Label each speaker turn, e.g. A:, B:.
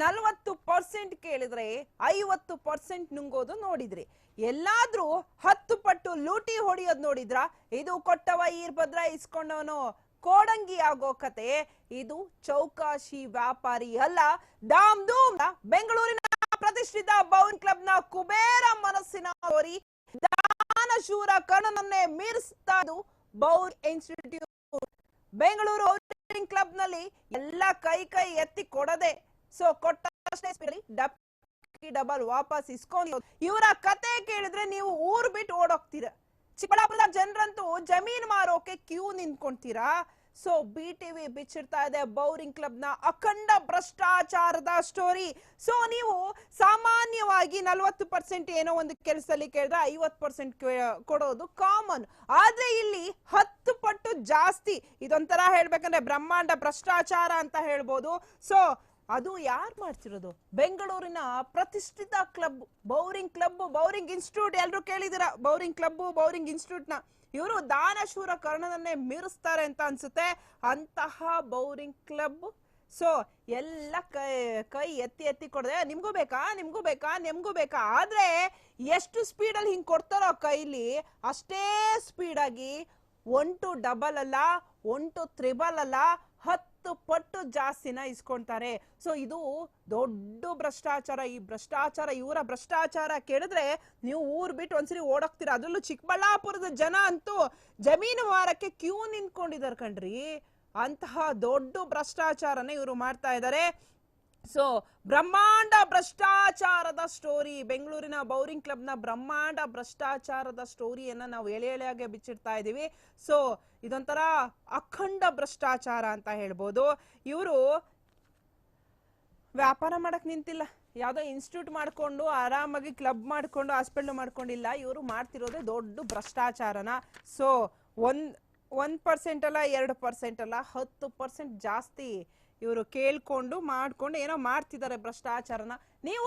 A: ನಲವತ್ತು ಪರ್ಸೆಂಟ್ ಕೇಳಿದ್ರೆ ಐವತ್ತು ಪರ್ಸೆಂಟ್ ನುಂಗೋದು ನೋಡಿದ್ರಿ. ಎಲ್ಲಾದ್ರೂ ಹತ್ತು ಪಟ್ಟು ಲೂಟಿ ಹೊಡಿಯೋದು ನೋಡಿದ್ರ? ಇದು ಕೊಟ್ಟವ ಈರ್ಭದ್ರ ಇಸ್ಕೊಂಡವನು. ಕೋಡಂಗಿ ಆಗೋ ಕತೆ. ಇದು ಚೌಕಾಶಿ ವ್ಯಾಪಾರಿ ಅಲ್ಲ, ದಾಮ್ ದೂಮ್ ಬೆಂಗಳೂರಿನ ಪ್ರತಿಷ್ಠಿತ ಬೌನ್ ಕ್ಲಬ್ನ ಕುಬೇರ ಮನಸ್ಸಿನ ಹೋರಿ ದಾನಶೂರ ಕಣನನ್ನೇ ಮೀರಿಸ್ತಾ ಬೌನ್ ಇನ್ಸ್ಟಿಟ್ಯೂಟ್ ಬೆಂಗಳೂರು ಕ್ಲಬ್ನಲ್ಲಿ ಎಲ್ಲ ಕೈ ಕೈ ಎತ್ತಿ ಕೊಡದೆ ಸೊ ಸ್ಪೀಡಲ್ಲಿ ಡಬ್ಬಿ ಡಬಲ್ ವಾಪಸ್ ಇಸ್ಕೊಂಡು ಇವರ ಕತೆ ಕೇಳಿದ್ರೆ ನೀವು ಊರ್ ಬಿಟ್ಟು ಓಡೋಗ್ತೀರ. ಚಿಕ್ಕಬಳ್ಳಾಪುರದ ಜನರಂತೂ ಜಮೀನ್ ಮಾರೋಕೆ ಕ್ಯೂ ನಿಂತ್ಕೊಂತೀರಾ? ಸೊ ಬಿ ಟಿವಿ ಬಿಚ್ಚಿರ್ತಾ ಇದೆ ಬೌರಿಂಗ್ ಕ್ಲಬ್ನ ಅಖಂಡ ಭ್ರಷ್ಟಾಚಾರದ ಸ್ಟೋರಿ ಸೊ ನೀವು ಸಾಮಾನ್ಯವಾಗಿ ನಲ್ವತ್ತು ಪರ್ಸೆಂಟ್ ಏನೋ ಒಂದು ಕೆಲಸದಲ್ಲಿ ಕೇಳಿದ್ರೆ ಐವತ್ತು ಪರ್ಸೆಂಟ್ ಕೊಡೋದು ಕಾಮನ್ ಆದ್ರೆ ಇಲ್ಲಿ ಹತ್ತು ಪಟ್ಟು ಜಾಸ್ತಿ. ಇದೊಂಥರ ಹೇಳ್ಬೇಕಂದ್ರೆ ಬ್ರಹ್ಮಾಂಡ ಭ್ರಷ್ಟಾಚಾರ ಅಂತ ಹೇಳ್ಬೋದು. ಸೊ ಅದು ಯಾರು ಮಾಡ್ತಿರೋದು? ಬೆಂಗಳೂರಿನ ಪ್ರತಿಷ್ಠಿತ club, Bowring club, Bowring institute ಎಲ್ಲರೂ ಕೇಳಿದಿರ ಬೌರಿಂಗ್ ಕ್ಲಬ್, ಬೌರಿಂಗ್ ಇನ್ಸ್ಟಿಟ್ಯೂಟ್ನ ಇವರು ದಾನಶೂರ ಕರ್ಣನನ್ನೇ ಮೀರಿಸ್ತಾರೆ ಅಂತ ಅನ್ಸುತ್ತೆ. ಅಂತಹ ಬೌರಿಂಗ್ ಕ್ಲಬ್. ಸೊ ಎಲ್ಲ ಕೈ ಕೈ ಎತ್ತಿ ಎತ್ತಿ ಕೊಡದೆ, ನಿಮಗೂ ಬೇಕಾ? ನಿಮಗೂ ಬೇಕಾ? ನಿಮಗೂ ಬೇಕಾ? ಆದ್ರೆ ಎಷ್ಟು ಸ್ಪೀಡಲ್ಲಿ ಹಿಂಗೆ ಕೊಡ್ತಾರೋ ಕೈಲಿ ಅಷ್ಟೇ ಸ್ಪೀಡಾಗಿ ಒನ್ ಟು ಡಬಲ್ ಅಲ್ಲ, ಒನ್ ಟು ತ್ರಿಬಲ್ ಅಲ್ಲ ಹತ್ತು ಪಟ್ಟು ಜಾಸ್ತಿನ ಇಸ್ಕೊಂತಾರೆ ಸೊ ಇದು ದೊಡ್ಡ ಭ್ರಷ್ಟಾಚಾರ. ಈ ಭ್ರಷ್ಟಾಚಾರ, ಇವರ ಭ್ರಷ್ಟಾಚಾರ ಕೇಳಿದ್ರೆ ನೀವು ಊರ್ ಬಿಟ್ಟು ಒಂದ್ಸರಿ ಓಡೋಗ್ತೀರಾ? ಅದರಲ್ಲೂ ಚಿಕ್ಕಬಳ್ಳಾಪುರದ ಜನ ಅಂತೂ ಜಮೀನು ವಾರಕ್ಕೆ ಕ್ಯೂ ನಿಂತ್ಕೊಂಡಿದಾರೆ ಕಣ್ರಿ. ಅಂತಹ ದೊಡ್ಡ ಭ್ರಷ್ಟಾಚಾರನ ಇವರು ಮಾಡ್ತಾ ಇದ್ದಾರೆ ಸೊ ಬ್ರಹ್ಮಾಂಡ ಭ್ರಷ್ಟಾಚಾರದ ಸ್ಟೋರಿ ಬೆಂಗಳೂರಿನ ಬೌರಿಂಗ್ ಕ್ಲಬ್ನ ಬ್ರಹ್ಮಾಂಡ ಭ್ರಷ್ಟಾಚಾರದ ಸ್ಟೋರಿಯನ್ನ ನಾವು ಎಳೆ ಎಳೆಯಾಗೆ ಬಿಚ್ಚಿಡ್ತಾ ಇದ್ದೀವಿ ಸೊ ಇದೊಂಥರ ಅಖಂಡ ಭ್ರಷ್ಟಾಚಾರ ಅಂತ ಹೇಳ್ಬೋದು. ಇವರು ವ್ಯಾಪಾರ ಮಾಡಕ್ ನಿಂತಿಲ್ಲ. ಯಾವುದೋ ಇನ್ಸ್ಟಿಟ್ಯೂಟ್ ಮಾಡ್ಕೊಂಡು ಆರಾಮಾಗಿ ಕ್ಲಬ್ ಮಾಡ್ಕೊಂಡು ಹಾಸ್ಪಿಟ್ಲ್ ಮಾಡ್ಕೊಂಡಿಲ್ಲ. ಇವರು ಮಾಡ್ತಿರೋದೇ ದೊಡ್ಡ ಭ್ರಷ್ಟಾಚಾರನ. ಸೊ ಒಂದ್ ಒಂದ್ ಪರ್ಸೆಂಟ್ ಅಲ್ಲ ಎರಡು ಪರ್ಸೆಂಟ್ ಅಲ್ಲ ಹತ್ತು ಪರ್ಸೆಂಟ್ ಜಾಸ್ತಿ ಇವರು ಕೇಳ್ಕೊಂಡು ಮಾಡ್ಕೊಂಡು ಏನೋ ಮಾಡ್ತಿದ್ದಾರೆ ಭ್ರಷ್ಟಾಚಾರನ. ನೀವು